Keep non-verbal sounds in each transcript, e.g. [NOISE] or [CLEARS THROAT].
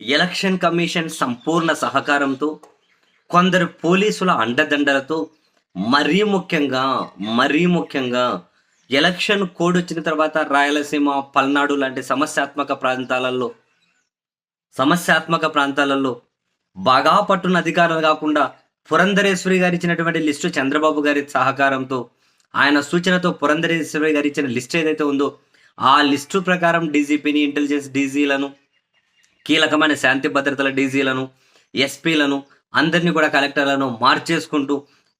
Election commission సంపూర్ణ సహకారంతో కొందరు పోలీసుల అండదండలతో మరీ ముఖ్యంగా మరీ ముఖ్యంగా ఎలక్షన్ కోడ్ వచ్చిన తర్వాత రాయలసీమ పల్నాడు లాంటి సమస్యాత్మక ప్రాంతాలలో సమస్యాత్మక ప్రాంతాలలో బాగా పట్టున్న అధికారులు కాకుండా పురంధరేశ్వరి గారు ఇచ్చినటువంటి లిస్టు చంద్రబాబు గారి సహకారంతో ఆయన సూచనతో పురంధరేశ్వరి గారు ఇచ్చిన లిస్ట్ ఏదైతే ఉందో ఆ లిస్టు ప్రకారం డీజీపీని ఇంటెలిజెన్స్ డీజీలను కీలకమైన శాంతి భద్రతల డీజీలను ఎస్పీలను అందరినీ కూడా కలెక్టర్లను మార్చేసుకుంటూ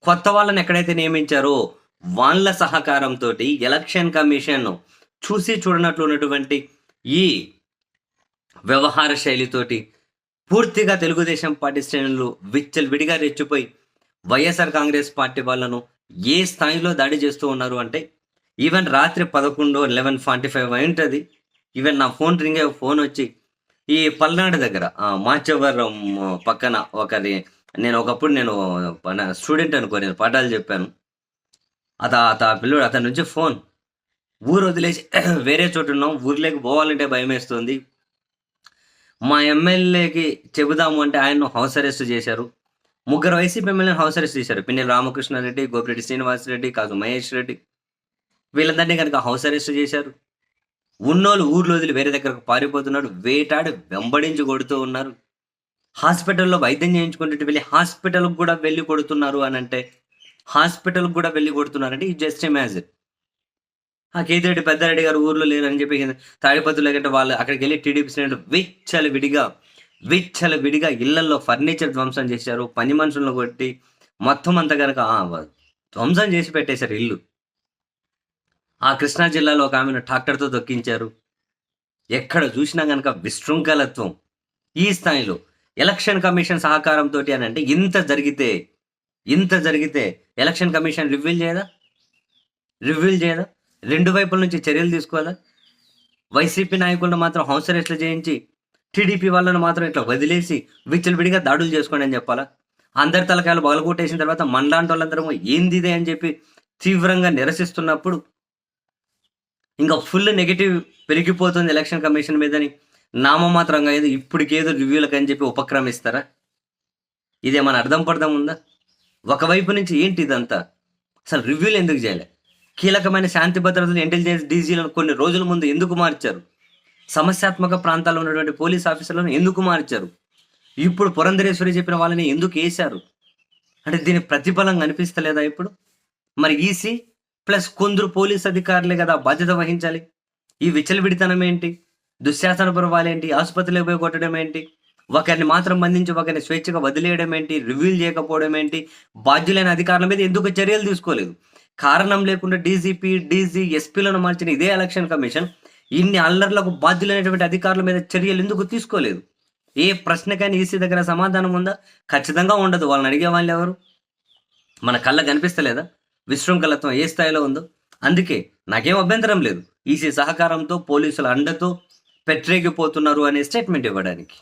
కొత్త వాళ్ళని ఎక్కడైతే నియమించారో వాళ్ళ సహకారంతో ఎలక్షన్ కమిషన్ చూసి చూడనట్లు ఉన్నటువంటి ఈ వ్యవహార శైలితోటి పూర్తిగా తెలుగుదేశం పార్టీ శ్రేణులు విచ్చలు విడిగా రెచ్చిపోయి వైఎస్ఆర్ కాంగ్రెస్ పార్టీ వాళ్ళను ఏ స్థాయిలో దాడి చేస్తూ ఉన్నారు అంటే ఈవెన్ రాత్రి పదకొండు లెవెన్ ఫార్టీ ఫైవ్ అయి ఉంటుంది. ఈవెన్ నా ఫోన్ రింగ్ అయ్యే ఫోన్ వచ్చి ఈ పల్నాడు దగ్గర మాచవరం పక్కన ఒకరి నేను ఒకప్పుడు నేను స్టూడెంట్ అనుకో నేను పాఠాలు చెప్పాను. అత అత పిల్లడు అతని నుంచి ఫోన్ ఊరు వదిలేసి [CLEARS THROAT] వేరే చోటు ఉన్నాం ఊర్లోకి పోవాలంటే భయం వేస్తుంది మా ఎమ్మెల్యేకి చెబుదాము అంటే ఆయన్ను హౌస్ అరెస్ట్ చేశారు. ముగ్గురు వైసీపీ ఎమ్మెల్యేని హౌస్ అరెస్ట్ చేశారు. పిన్నెల రామకృష్ణారెడ్డి గోపిరెడ్డి శ్రీనివాసరెడ్డి కాదు మహేష్ రెడ్డి వీళ్ళందరినీ కనుక హౌస్ అరెస్ట్ చేశారు. ఉన్నోళ్ళు ఊర్లో వదిలి వేరే దగ్గరకు పారిపోతున్నాడు వేటాడి వెంబడించి కొడుతూ ఉన్నారు. హాస్పిటల్లో వైద్యం చేయించుకుంటే వెళ్ళి హాస్పిటల్కి కూడా వెళ్ళి కొడుతున్నారు అని అంటే హాస్పిటల్కి కూడా వెళ్ళి కొడుతున్నారంటే ఈ జస్ట్ ఇమాజిన్. ఆ కేతిరెడ్డి పెద్దారెడ్డి గారు ఊర్లో లేరని చెప్పి తాడిపత్రులు గట్ట వాళ్ళు అక్కడికి వెళ్ళి టీడీపీ శ్రేణులు విచ్చలు విడిగా విచ్చలు విడిగా ఇళ్ళలో ఫర్నిచర్ ధ్వంసం చేశారు పని మనుషులను కొట్టి మొత్తం అంతా కనుక ధ్వంసం చేసి పెట్టేశారు ఇల్లు. ఆ కృష్ణా జిల్లాలో ఒక ఆమెను ట్రాక్టర్తో తొక్కించారు ఎక్కడ చూసినా కనుక విశృంఖలత్వం ఈ స్థాయిలో. ఎలక్షన్ కమిషన్ సహకారంతో అని అంటే ఇంత జరిగితే ఇంత జరిగితే ఎలక్షన్ కమిషన్ రివ్యూల్ చేయదా? రివ్యూల్ చేయదా? రెండు వైపుల నుంచి చర్యలు తీసుకోవాలా? వైసీపీ నాయకులను మాత్రం హౌస్ అరెస్ట్లు చేయించి టీడీపీ వాళ్ళను మాత్రం ఇట్లా వదిలేసి విచ్చలవిడిగా దాడులు చేసుకోండి అని చెప్పాలా? అందరి తలకాయలు బగలగొట్టేసిన తర్వాత మనలాంటి వాళ్ళందరూ ఏంది ఇదే అని చెప్పి తీవ్రంగా నిరసిస్తున్నప్పుడు ఇంకా ఫుల్ నెగిటివ్ పెరిగిపోతుంది ఎలక్షన్ కమిషన్ మీదని నామమాత్రంగా ఏదో ఇప్పటికేదో రివ్యూలకు అని చెప్పి ఉపక్రమిస్తారా? ఇదేమైనా అర్థం పడదాం ఉందా? ఒకవైపు నుంచి ఏంటి ఇదంతా? అసలు రివ్యూలు ఎందుకు చేయలే? కీలకమైన శాంతి భద్రతలు ఇంటెలిజెన్స్ డీజీలను కొన్ని రోజుల ముందు ఎందుకు మార్చారు? సమస్యాత్మక ప్రాంతాల్లో ఉన్నటువంటి పోలీస్ ఆఫీసర్లను ఎందుకు మార్చారు? ఇప్పుడు పురంధరేశ్వరి చెప్పిన వాళ్ళని ఎందుకు వేశారు అంటే దీని ప్రతిఫలం కనిపిస్తలేదా ఇప్పుడు? మరి ఈసీ ప్లస్ కొందరు పోలీస్ అధికారులే కదా బాధ్యత వహించాలి. ఈ విచ్చలవిడితనం ఏంటి? దుశ్శాసన ఏంటి? ఆసుపత్రిలో పోయి కొట్టడం ఏంటి? ఒకరిని మాత్రం బంధించి ఒకరిని స్వేచ్ఛగా వదిలేయడం ఏంటి? రివ్యూల్ చేయకపోవడం ఏంటి? బాధ్యులైన అధికారుల మీద ఎందుకు చర్యలు తీసుకోలేదు? కారణం లేకుండా డీజీపీ డీజీ ఎస్పీలను మార్చిన ఇదే ఎలక్షన్ కమిషన్ ఇన్ని అల్లర్లకు బాధ్యులైనటువంటి అధికారుల మీద చర్యలు ఎందుకు తీసుకోలేదు? ఏ ప్రశ్నకైనా ఈసీ దగ్గర సమాధానం ఉందా? ఖచ్చితంగా ఉండదు. వాళ్ళని అడిగే వాళ్ళు ఎవరు? మన కళ్ళ కనిపిస్తలేదా? విశృంఖలత్వం ఏ స్థాయిలో ఉందో. అందుకే నాకేం అభ్యంతరం లేదు. ఈసీ సహకారంతో పోలీసుల అండతో పెట్టరేగిపోతున్నారు అనే స్టేట్మెంట్ ఇవ్వడానికి.